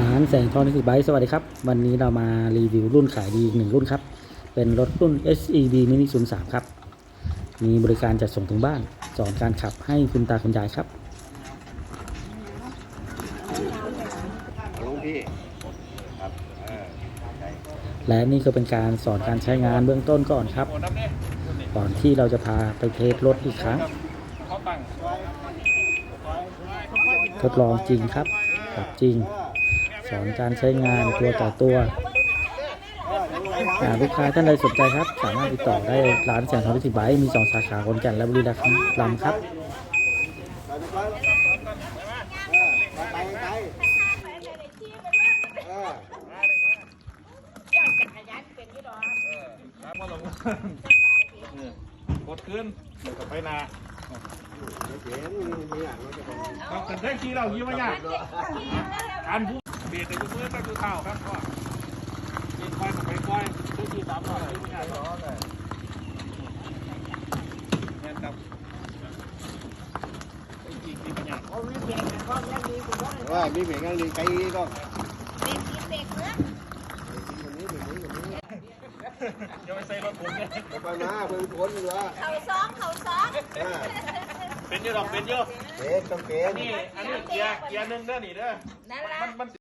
ร้านแสงทองนิสิตไบค์สวัสดีครับ วันนี้เรามารีวิวรุ่นขายดีอีกหนึ่งรุ่นครับ เป็นรถรุ่น SEB Mini 03 ครับ มีบริการจัดส่งถึงบ้าน สอนการขับให้คุณตาคุณยายครับลุงพี่ครับและนี่ก็เป็นการสอนการใช้งานเบื้องต้นก่อนครับ ก่อนที่เราจะพาไปเทสรถอีกครั้ง ทดลองจริงครับขับจริง สอนการใช้งานตัวต่อตัวอ่าลูกค้าท่านใดสนใจครับ สามารถติดต่อได้ร้านแสงทองนิสิตไบค์มีสองสาขาคนแก่นและบุรีรัมย์ครับกดขึ้นเดี๋ยวก็ไปนาเห็นมีอาเป็นต้องกันได้ทีเรายี่ว่ายากการพูดเบียดแต่กูเพื่อนตั้งกูเท่าครับพ่อกินควายกับไปควายทุกทีสามร้อยทุกอย่างร้อยเลยแม่ครับไอ้จีกีมันยากว่ามีเพียงอย่างดีไกลก็อย่าไปใส่รถผมเนี่ยไปมาเพิ่งพ้นเหรอเขาซ้อมเขาซ้อมเป็นเยอะหรอกเป็นเยอะเป็นต้องเป็นนี่อันนี้เกียร์เกียร์หนึ่งเด้อนี่เด้อนั่นละมันมัน